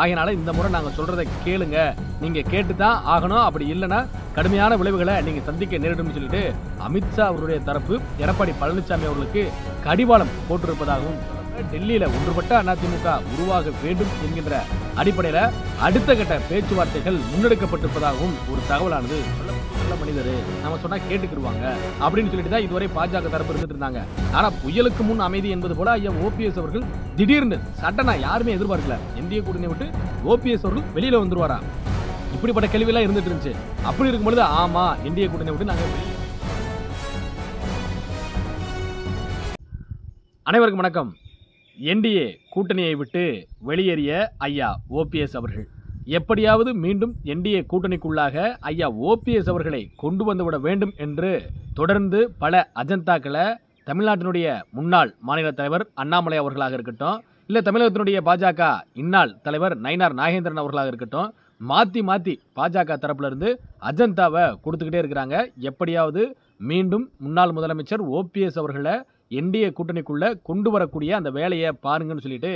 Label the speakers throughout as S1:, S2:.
S1: ஆகினால இந்த முறை நாங்கள் சொல்றதை கேளுங்க. நீங்க கேட்டு தான் ஆகணும். அப்படி இல்லைன்னா கடுமையான விளைவுகளை நீங்க சந்திக்க நேரிடும் சொல்லிட்டு அமித்ஷா அவருடைய தரப்பு எடப்பாடி பழனிசாமி அவர்களுக்கு கடிவாளம் போட்டிருப்பதாகவும் டெல்லியில ஒன்றுபட்ட அதிமுக உருவாக வேண்டும் என்கின்ற அடிப்படையில அடுத்த கட்ட பேச்சுவார்த்தைகள் முன்னெடுக்கப்பட்டிருப்பதாகவும் ஒரு தகவலானது நல்ல மனிதர் நம்ம சொன்னா கேட்டுக்கிடுவாங்க அப்படின்னு சொல்லிட்டு தான் இதுவரை பாஜக தரப்பு இருந்துட்டு இருந்தாங்க. ஆனா புயலுக்கு முன் அமைதி என்பது போல ஐயா ஓபிஎஸ் அவர்கள் திடீர்னு சட்டனா யாருமே எதிர்பார்க்கல. இந்திய கூட்டணி விட்டு ஓபிஎஸ் அவர்கள் வெளியில வந்துருவாரா? இப்படிப்பட்ட கேள்வியெல்லாம் இருந்துட்டு இருந்துச்சு. அப்படி இருக்கும்பொழுது ஆமா இந்திய கூட்டணி விட்டு நாங்க அனைவருக்கும் வணக்கம். என்டிஏ கூட்டணியை விட்டு வெளியேறிய ஐயா ஓபிஎஸ் அவர்கள். எப்படியாவது மீண்டும் என்டிஏ கூட்டணிக்குள்ளாக ஐயா ஓபிஎஸ் அவர்களை கொண்டு வந்துவிட வேண்டும் என்று தொடர்ந்து பல அஜந்தாக்களை தமிழ்நாட்டினுடைய முன்னாள் மாநில தலைவர் அண்ணாமலை அவர்களாக இருக்கட்டும் இல்லை தமிழகத்தினுடைய பாஜக இந்நாள் தலைவர் நயினார் நாகேந்திரன் அவர்களாக இருக்கட்டும் மாற்றி மாற்றி பாஜக தரப்புலருந்து அஜந்தாவை கொடுத்துக்கிட்டே இருக்கிறாங்க. எப்படியாவது மீண்டும் முன்னாள் முதலமைச்சர் ஓபிஎஸ் அவர்களை என்டிஏ கூட்டணிக்குள்ளே கொண்டு வரக்கூடிய அந்த வேலையை பாருங்கன்னு சொல்லிட்டு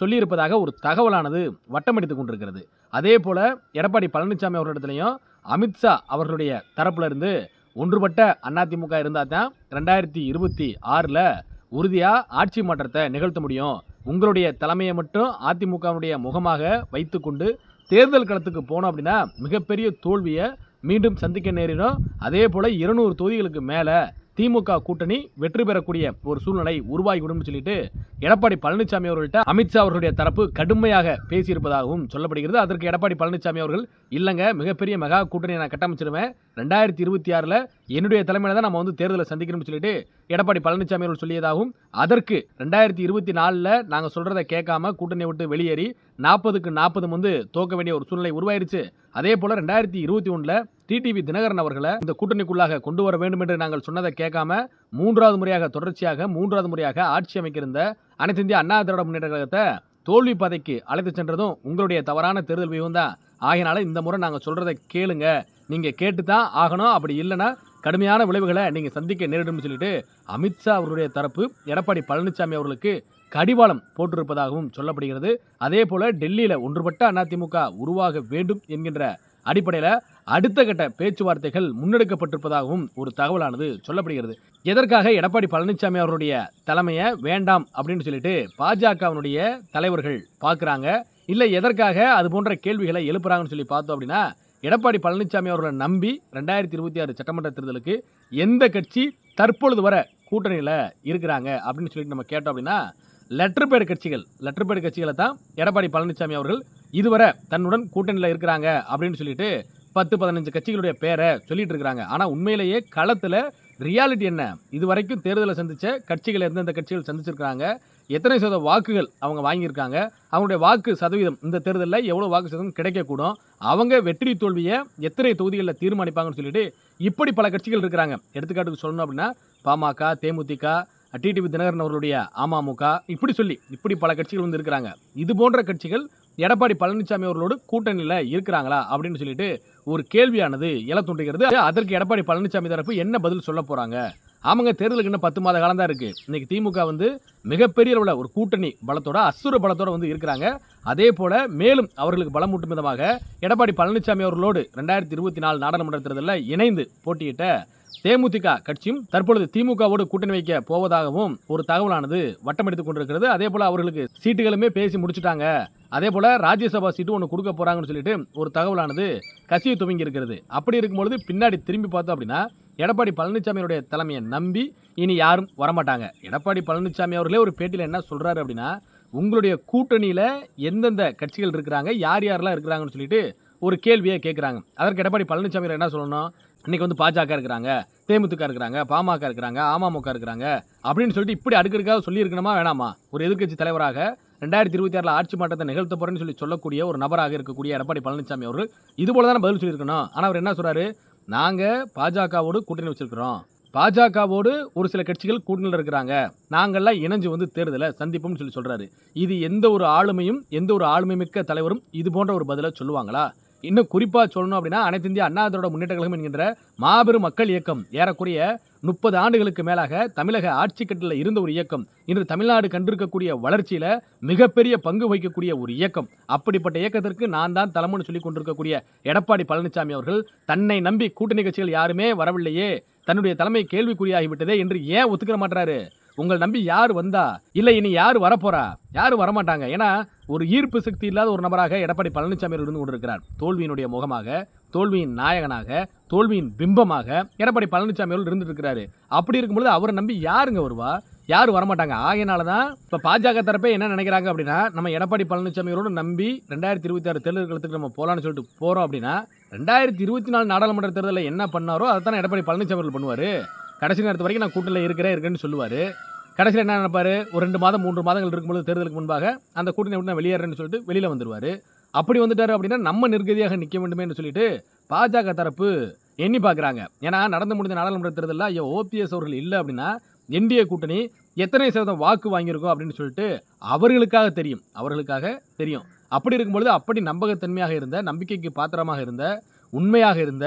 S1: சொல்லியிருப்பதாக ஒரு தகவலானது வட்டமடித்து கொண்டிருக்கிறது. அதே போல் எடப்பாடி பழனிசாமி அவர்களிடத்துலையும் அமித்ஷா அவர்களுடைய தரப்புலேருந்து ஒன்றுபட்ட அதிமுக இருந்தால் தான் ரெண்டாயிரத்தி இருபத்தி ஆறில் உறுதியாக ஆட்சி மாற்றத்தை நிகழ்த்த முடியும். உங்களுடைய தலைமையை மட்டும் அதிமுகவுடைய முகமாக வைத்துக்கொண்டு தேர்தல் களத்துக்கு போனோம் அப்படின்னா மிகப்பெரிய தோல்வியை மீண்டும் சந்திக்க நேரிடும். அதே போல் இருநூறு தொகுதிகளுக்கு மேலே திமுக கூட்டணி வெற்றி பெறக்கூடிய ஒரு சூழ்நிலை உருவாகிவிடும் சொல்லிட்டு எடப்பாடி பழனிசாமி அவர்கள்ட்ட அமித்ஷா அவர்களுடைய தரப்பு கடுமையாக பேசியிருப்பதாகவும் சொல்லப்படுகிறது. அதற்கு எடப்பாடி பழனிசாமி அவர்கள் இல்லைங்க மிகப்பெரிய மெகா கூட்டணியை நான் கட்டமைச்சிருவேன். ரெண்டாயிரத்தி இருபத்தி ஆறில் என்னுடைய தலைமையில தான் நம்ம வந்து தேர்தலை சந்திக்கணும்னு சொல்லிட்டு எடப்பாடி பழனிசாமி அவர்கள் சொல்லியதாகவும் அதற்கு ரெண்டாயிரத்தி இருபத்தி நாலில் நாங்கள் சொல்கிறத கேட்காம கூட்டணியை விட்டு வெளியேறி நாற்பதுக்கு நாற்பது வந்து தோக்க வேண்டிய ஒரு சூழ்நிலை உருவாயிருச்சு. அதே போல் ரெண்டாயிரத்தி இருபத்தி ஒன்றில் டிடிவி தினகரன் அவர்களை இந்த கூட்டணிக்குள்ளாக கொண்டு வர வேண்டும் என்று நாங்கள் சொன்னதை கேட்காம மூன்றாவது முறையாக தொடர்ச்சியாக மூன்றாவது முறையாக ஆட்சி அமைக்கிருந்த அனைத்து இந்திய அண்ணா திராவிட முன்னேற்ற கழகத்தை தோல்வி பாதைக்கு அழைத்து சென்றதும் உங்களுடைய தவறான தேர்தல் வியூகம் தான். ஆகினால இந்த முறை நாங்கள் சொல்கிறத கேளுங்க. நீங்கள் கேட்டு தான் ஆகணும். அப்படி இல்லைன்னா கடுமையான விளைவுகளை நீங்கள் சந்திக்க நேரிடும் சொல்லிட்டு அமித்ஷா அவருடைய தரப்பு எடப்பாடி பழனிசாமி அவர்களுக்கு கடிவாளம் போட்டிருப்பதாகவும் சொல்லப்படுகிறது. அதே போல டெல்லியில் ஒன்றுபட்ட அதிமுக உருவாக வேண்டும் என்கின்ற அடிப்படையில் அடுத்த கட்ட பேச்சுவார்த்தைகள் முன்னெடுக்கப்பட்டிருப்பதாகவும் ஒரு தகவலானது சொல்லப்படுகிறது. எதற்காக எடப்பாடி பழனிசாமி அவருடைய தலைமையை வேண்டாம் அப்படின்னு சொல்லிட்டு பாஜகவினுடைய தலைவர்கள் பார்க்குறாங்க. இல்லை எதற்காக அது போன்ற கேள்விகளை எழுப்புறாங்கன்னு சொல்லி பார்த்தோம் அப்படின்னா எடப்பாடி பழனிசாமி அவர்களை நம்பி ரெண்டாயிரத்தி இருபத்தி ஆறு சட்டமன்ற தேர்தலுக்கு எந்த கட்சி தற்பொழுது வர கூட்டணியில் இருக்கிறாங்க அப்படின்னு சொல்லிட்டு நம்ம கேட்டோம் அப்படின்னா லெட்டர் பேடு கட்சிகள் லெட்டர் பேடு கட்சிகளை தான் எடப்பாடி பழனிசாமி அவர்கள் இதுவரை தன்னுடன் கூட்டணியில் இருக்கிறாங்க அப்படின்னு சொல்லிட்டு பத்து பதினஞ்சு கட்சிகளுடைய பேரை சொல்லிட்டு இருக்கிறாங்க. ஆனால் உண்மையிலேயே களத்தில் ரியாலிட்டி என்ன? இது வரைக்கும் தேர்தலை சந்திச்ச கட்சிகள் எந்தெந்த கட்சிகள் சந்திச்சிருக்காங்க எத்தனை சதவீத வாக்குகள் அவங்க வாங்கியிருக்காங்க? அவங்களுடைய வாக்கு சதவீதம் இந்த தேர்தலில் எவ்வளோ வாக்கு சதவீதம் கிடைக்கக்கூடும்? அவங்க வெற்றி தோல்வியை எத்தனை தொகுதிகளில் தீர்மானிப்பாங்கன்னு சொல்லிட்டு இப்படி பல கட்சிகள் இருக்கிறாங்க. எடுத்துக்காட்டுக்கு சொல்லணும் அப்படின்னா பாமக தேமுதிக டிடிவி தினகரன் அவர்களுடைய அமமுக இப்படி சொல்லி இப்படி பல கட்சிகள் வந்து இருக்கிறாங்க. இது போன்ற கட்சிகள் எடப்பாடி பழனிசாமி அவர்களோடு கூட்டணியில் இருக்கிறாங்களா அப்படின்னு சொல்லிட்டு ஒரு கேள்வியானது எழ தூண்டுகிறது அதற்கு எடப்பாடி பழனிசாமி தரப்பு என்ன பதில் சொல்ல போகிறாங்க ஆமாங்க தேர்தலுக்கு இன்னும் பத்து மாத காலம் தான் இருக்குது இன்றைக்கி திமுக வந்து மிகப்பெரிய அளவில் ஒரு கூட்டணி பலத்தோட அசுர பலத்தோட வந்து இருக்கிறாங்க. அதே போல் மேலும் அவர்களுக்கு பலமூட்டும் விதமாக எடப்பாடி பழனிசாமி அவர்களோடு ரெண்டாயிரத்தி இருபத்தி நாலு நாடாளுமன்ற தேர்தலில் இணைந்து போட்டியிட்ட தேமுதிக கட்சியும் தற்பொழுது திமுகவோடு கூட்டணி வைக்க போவதாகவும் ஒரு தகவலானது வட்டமடித்துக் கொண்டிருக்கிறது. அதே போல் அவர்களுக்கு சீட்டுகளுமே பேசி முடிச்சுட்டாங்க. அதே போல் ராஜ்யசபா சீட்டு ஒன்று கொடுக்க போகிறாங்கன்னு சொல்லிட்டு ஒரு தகவலானது கசிய துவங்கி இருக்கிறது. அப்படி இருக்கும்பொழுது பின்னாடி திரும்பி பார்த்தோம் அப்படின்னா எடப்பாடி பழனிசாமியுடைய தலைமையை நம்பி இனி யாரும் வரமாட்டாங்க. எடப்பாடி பழனிசாமி அவர்களே ஒரு பேட்டியில் என்ன சொல்கிறாரு அப்படின்னா உங்களுடைய கூட்டணியில் எந்தெந்த கட்சிகள் இருக்கிறாங்க யார் யாரெல்லாம் இருக்கிறாங்கன்னு சொல்லிட்டு ஒரு கேள்வியை கேட்குறாங்க அதற்கு எடப்பாடி பழனிசாமி என்ன சொல்லணும்? இன்றைக்கி வந்து பாஜக இருக்கிறாங்க தேமுதிக இருக்கிறாங்க பாமக இருக்கிறாங்க அமமுக இருக்கிறாங்க அப்படின்னு சொல்லிட்டு இப்படி அடுக்கடுக்காக சொல்லியிருக்கணுமா வேணாமா? ஒரு எதிர்க்கட்சி தலைவராக ரெண்டாயிரத்தி இருபத்தி ஆறில் ஆட்சி மாற்றத்தை நிகழ்த்த போகிறேன்னு சொல்லி சொல்லக்கூடிய ஒரு நபராக இருக்கக்கூடிய எடப்பாடி பழனிசாமி அவர்கள் இது போல தானே பதில் சொல்லியிருக்கணும். ஆனால் அவர் என்ன சொல்கிறாரு நாங்கள் பாஜகவோடு கூட்டணி வச்சிருக்கிறோம். பாஜகவோடு ஒரு சில கட்சிகள் கூட்டணியில் இருக்கிறாங்க. நாங்கள்லாம் இணைஞ்சு வந்து தேர்தலை சந்திப்போம்னு சொல்லி சொல்கிறாரு இது எந்த ஒரு ஆளுமையும் எந்த ஒரு ஆளுமை மிக்க தலைவரும் இது போன்ற ஒரு பதிலை சொல்லுவாங்களா? இன்னும் குறிப்பாக சொல்லணும் அப்படின்னா அனைத்து இந்திய அண்ணா திராவிட முன்னேற்ற கழகம் என்கின்ற மாபெரும் மக்கள் இயக்கம் ஏறக்குறைய முப்பது ஆண்டுகளுக்கு மேலாக தமிழக ஆட்சி கட்டில் இருந்த ஒரு இயக்கம். இன்று தமிழ்நாடு கண்டிருக்கக்கூடிய வளர்ச்சியில் மிகப்பெரிய பங்கு வகிக்கக்கூடிய ஒரு இயக்கம். அப்படிப்பட்ட இயக்கத்திற்கு நான் தான் தலைமுன்னு சொல்லி கொண்டிருக்கக்கூடிய எடப்பாடி பழனிசாமி அவர்கள் தன்னை நம்பி கூட்டணி கட்சிகள் யாருமே வரவில்லையே. தன்னுடைய தலைமை கேள்விக்குறியாகிவிட்டதே என்று ஏன் ஒத்துக்கிற மாட்டாரு? உங்கள் நம்பி யார் வந்தா? இல்லை இனி யார் வரப்போறா? யாரும் வரமாட்டாங்க? ஏன்னா ஒரு ஈர்ப்பு சக்தி இல்லாத ஒரு நபராக எடப்பாடி பழனிசாமி இருந்து கொண்டிருக்கிறார். தோல்வியினுடைய முகமாக தோல்வியின் நாயகனாக தோல்வியின் பிம்பமாக எடப்பாடி பழனிசாமி அவர்கள் இருந்துட்டு இருக்கிறாரு அப்படி இருக்கும்பொழுது அவரை நம்பி யாருங்க வருவா? யாரும் வரமாட்டாங்க? ஆகையினால தான் இப்போ பாஜக தரப்பே என்ன நினைக்கிறாங்க அப்படின்னா நம்ம எடப்பாடி பழனிசாமி நம்பி ரெண்டாயிரத்தி இருபத்தி ஆறு தேர்தல்களத்துக்கு நம்ம போகலான்னு சொல்லிட்டு போகிறோம் அப்படின்னா ரெண்டாயிரத்தி இருபத்தி நாலு நாடாளுமன்ற தேர்தலில் என்ன பண்ணாரோ அதை தான் எடப்பாடி பழனிசாமி அவர்கள் பண்ணுவார். கடைசி நேரத்து வரைக்கும் நான் கூட்டத்தில் இருக்கிறேன் இருக்கேன்னு சொல்லுவார். கடைசியில் என்ன நினைப்பார்? ஒரு ரெண்டு மாதம் மூன்று மாதங்கள் இருக்கும்போது தேர்தலுக்கு முன்பாக அந்த கூட்டணி விட்டு நான் வெளியேறேன்னு சொல்லிட்டு வெளியில் வந்துடுவார் அப்படி வந்துட்டாரு அப்படின்னா நம்ம நிர்கதியாக நிற்க வேண்டுமேன்னு சொல்லிட்டு பாஜக தரப்பு எண்ணி பார்க்குறாங்க. ஏன்னா நடந்து முடிந்த நாடாளுமன்ற தேர்தலில் ஐயோ ஓபிஎஸ் அவர்கள் இல்லை அப்படின்னா என்டிஏ கூட்டணி எத்தனை சதவீதம் வாக்கு வாங்கியிருக்கோம் அப்படின்னு சொல்லிட்டு அவர்களுக்காக தெரியும். அவர்களுக்காக தெரியும். அப்படி இருக்கும்பொழுது அப்படி நம்பகத்தன்மையாக இருந்த நம்பிக்கைக்கு பாத்திரமாக இருந்த உண்மையாக இருந்த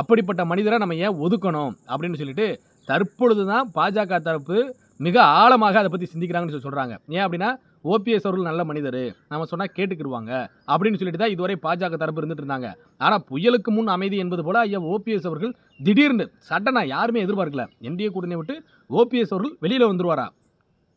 S1: அப்படிப்பட்ட மனிதரை நம்ம ஏன் ஒதுக்கணும் அப்படின்னு சொல்லிட்டு தற்பொழுது தான் பாஜக தரப்பு மிக ஆழமாக அதை பற்றி சிந்திக்கிறாங்கன்னு சொல்லி சொல்கிறாங்க ஏன் அப்படின்னா ஓபிஎஸ் அவர்கள் நல்ல மனிதர். நம்ம சொன்னால் கேட்டுக்கிடுவாங்க அப்படின்னு சொல்லிட்டு தான் இதுவரை பாஜக தரப்பு இருந்துட்டு இருந்தாங்க. ஆனால் புயலுக்கு முன் அமைதி என்பது போல ஐயா ஓபிஎஸ் அவர்கள் திடீர்னு சட்டனா யாருமே எதிர்பார்க்கல. என்டிஏ கூட்டணி விட்டு ஓபிஎஸ் அவர்கள் வெளியில் வந்துருவாரா?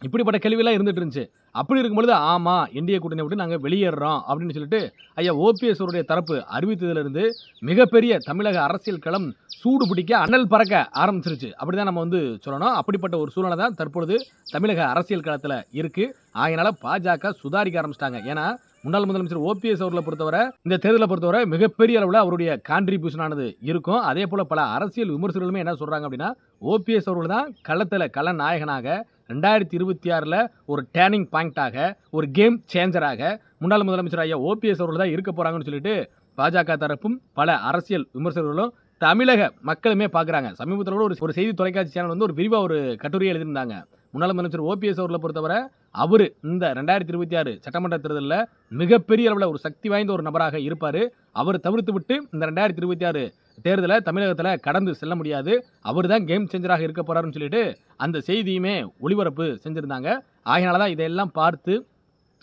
S1: இப்படிப்பட்ட கேள்வியெல்லாம் இருந்துட்டு இருந்துச்சு. அப்படி இருக்கும்பொழுது ஆமாம் இந்திய கூட்டணி விட்டு நாங்கள் வெளியேறோம் அப்படின்னு சொல்லிட்டு ஐயா ஓபிஎஸ் அவருடைய தரப்பு அறிவித்ததிலிருந்து மிகப்பெரிய தமிழக அரசியல் களம் சூடு பிடிக்க அனல் பறக்க ஆரம்பிச்சிருச்சு. அப்படிதான் நம்ம வந்து சொல்லணும். அப்படிப்பட்ட ஒரு சூழ்நிலை தான் தற்பொழுது தமிழக அரசியல் களத்தில் இருக்குது ஆகையினால பாஜக சுதாரிக்க ஆரம்பிச்சிட்டாங்க. ஏன்னா முன்னாள் முதலமைச்சர் ஓபிஎஸ் அவர்களை பொறுத்தவரை இந்த தேர்தலை பொறுத்தவரை மிகப்பெரிய அளவில் அவருடைய கான்ட்ரிபியூஷன் ஆனது இருக்கும். அதே போல் பல அரசியல் விமர்சகர்களுமே என்ன சொல்கிறாங்க அப்படின்னா ஓபிஎஸ் அவர்கள் தான் களத்தில் கள நாயகனாக ரெண்டாயிரத்தி இருபத்தி ஆறில் ஒரு டேர்னிங் பாயிண்டாக ஒரு கேம் சேஞ்சராக முன்னாள் முதலமைச்சர் ஐயா ஓபிஎஸ் அவர்கள் தான் இருக்க போகிறாங்கன்னு சொல்லிட்டு பாஜக தரப்பும் பல அரசியல் விமர்சகர்களும் தமிழக மக்களுமே பார்க்குறாங்க சமீபத்தில் கூட ஒரு ஒரு செய்தி தொலைக்காட்சி சேனல் வந்து ஒரு விரிவாக ஒரு கட்டுரையை எழுதியிருந்தாங்க. முன்னாள் முதலமைச்சர் ஓபிஎஸ் அவர்களை பொறுத்தவரை அவர் இந்த ரெண்டாயிரத்தி இருபத்தி ஆறு சட்டமன்ற தேர்தலில் மிகப்பெரிய அளவில் ஒரு சக்தி வாய்ந்த ஒரு நபராக இருப்பார். அவர் தவிர்த்து விட்டு இந்த ரெண்டாயிரத்தி இருபத்தி ஆறு தேர்தலை தமிழகத்தில் கடந்து செல்ல முடியாது. அவர் தான் கேம் சேஞ்சராக இருக்க போகிறாருன்னு சொல்லிட்டு அந்த செய்தியுமே ஒளிபரப்பு செஞ்சுருந்தாங்க. ஆகையினால தான் இதையெல்லாம் பார்த்து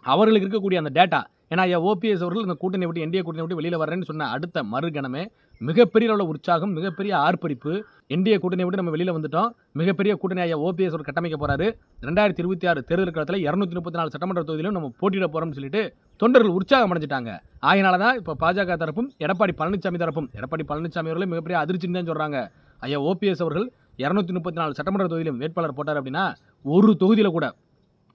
S1: அவர்களுக்கு இருக்கக்கூடிய அந்த டேட்டா ஏன்னா ஐயா ஓபிஎஸ் அவர்கள் இந்த கூட்டணி விட்டு என்டிஏ கூட்டணி விட்டு வெளியில் வர்றேன்னு சொன்ன அடுத்த மறுகணமே மிகப்பெரிய அளவில் உற்சாகம் மிகப்பெரிய ஆர்ப்பரிப்பு. இந்திய கூட்டணியை விட்டு நம்ம வெளியில் வந்துட்டோம். மிகப்பெரிய கூட்டணி ஐயா ஓபிஎஸ் ஒரு கட்டமைக்க போகிறாரு ரெண்டாயிரத்தி இருபத்தி ஆறு தேர்தல் காலத்தில் இரநூத்தி முப்பத்தி நாலு சட்டமன்ற தொகுதியிலும் நம்ம போட்டியிட போகிறோம்னு சொல்லிட்டு தொண்டர்கள் உற்சாகம் அடைஞ்சிட்டாங்க. ஆகையினால தான் இப்போ பாஜக தரப்பும் எடப்பாடி பழனிசாமி தரப்பும் எடப்பாடி பழனிசாமி அவர்களும் மிகப்பெரிய அதிர்ச்சின்னு தான் சொல்கிறாங்க ஐயா ஓபிஎஸ் அவர்கள் இரநூத்தி முப்பத்தி நாலு சட்டமன்ற தொகுதியிலும் வேட்பாளர் போட்டார் அப்படின்னா ஒரு தொகுதியில் கூட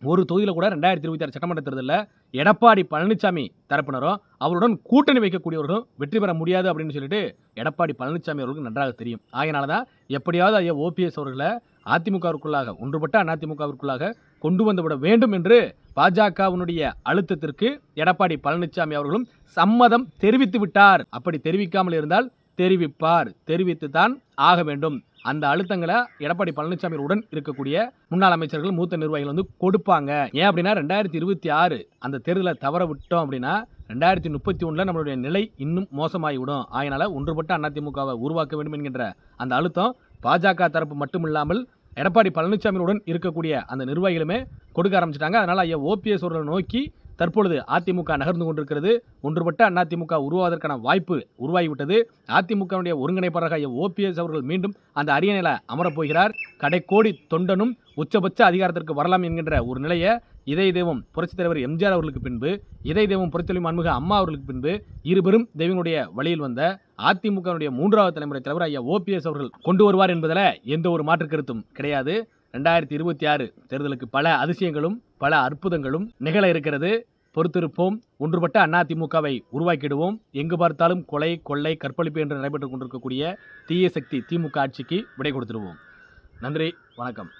S1: ஒரு தொகுதியில் கூட ரெண்டாயிரத்தி இருபத்தி ஆறு சட்டமன்ற தேர்தலில் எடப்பாடி பழனிசாமி தரப்பினரும் அவருடன் கூட்டணி வைக்கக்கூடியவர்களும் வெற்றி பெற முடியாது அப்படின்னு சொல்லிட்டு எடப்பாடி பழனிசாமி அவர்களுக்கு நன்றாக தெரியும். ஆகையினால தான் எப்படியாவது ஐயா ஓபிஎஸ் அவர்களை அதிமுகவிற்குள்ளாக ஒன்றுபட்ட அதிமுகவிற்குள்ளாக கொண்டு வந்து விட வேண்டும் என்று பாஜகவினுடைய அழுத்தத்திற்கு எடப்பாடி பழனிசாமி அவர்களும் சம்மதம் தெரிவித்து விட்டார். அப்படி தெரிவிக்காமல் இருந்தால் தெரிவிப்பார். தெரிவித்து தான் ஆக வேண்டும். அந்த அழுத்தங்களை எடப்பாடி பழனிசாமி உடன் இருக்கக்கூடிய முன்னாள் அமைச்சர்கள் மூத்த நிர்வாகிகள் வந்து கொடுப்பாங்க. ஏன் அப்படின்னா ரெண்டாயிரத்தி இருபத்தி ஆறு அந்த தேர்தலை தவற விட்டோம் அப்படின்னா ரெண்டாயிரத்தி முப்பத்தி ஒன்றில் நம்மளுடைய நிலை இன்னும் மோசமாகிவிடும். அதனால் ஒன்றுபட்ட அதிமுகவை உருவாக்க வேண்டும் என்கின்ற அந்த அழுத்தம் பாஜக தரப்பு மட்டுமில்லாமல் எடப்பாடி பழனிசாமியுடன் இருக்கக்கூடிய அந்த நிர்வாகிகளுமே கொடுக்க ஆரம்பிச்சிட்டாங்க. அதனால் ஐயா ஓபிஎஸ் அவர்களை நோக்கி தற்பொழுது அதிமுக நகர்ந்து கொண்டிருக்கிறது. ஒன்றுபட்ட அதிமுக உருவாவதற்கான வாய்ப்பு உருவாகிவிட்டது. அதிமுகவுடைய ஒருங்கிணைப்பாளராக ஐயா ஓபிஎஸ் அவர்கள் மீண்டும் அந்த அரியணையில் அமரப்போகிறார். கடைக்கோடி தொண்டனும் உச்சபட்ச அதிகாரத்திற்கு வரலாம் என்கின்ற ஒரு நிலையை இதய தெய்வம் புரட்சித் தலைவர் எம்ஜிஆர் அவர்களுக்கு பின்பு இதய தெய்வம் புரட்சித்தலைவர் அன்முக அம்மா அவர்களுக்கு பின்பு இருபெரும் தெய்வனுடைய வழியில் வந்த அதிமுகவுடைய மூன்றாவது தலைமுறை தலைவர் ஐயா ஓபிஎஸ் அவர்கள் கொண்டு வருவார் என்பதில் எந்த ஒரு மாற்று கருத்தும் கிடையாது. ரெண்டாயிரத்தி இருபத்தி ஆறு தேர்தலுக்கு பல அதிசயங்களும் பல அற்புதங்களும் நிகழ இருக்கிறது. பொறுத்திருப்போம். ஒன்றுபட்ட அதிமுகவை உருவாக்கிடுவோம். எங்கு பார்த்தாலும் கொலை கொள்ளை கற்பழிப்பு என்று நடைபெற்றுக் கொண்டிருக்கக்கூடிய தீய சக்தி திமுக ஆட்சிக்கு விடை கொடுத்துருவோம் நன்றி வணக்கம்.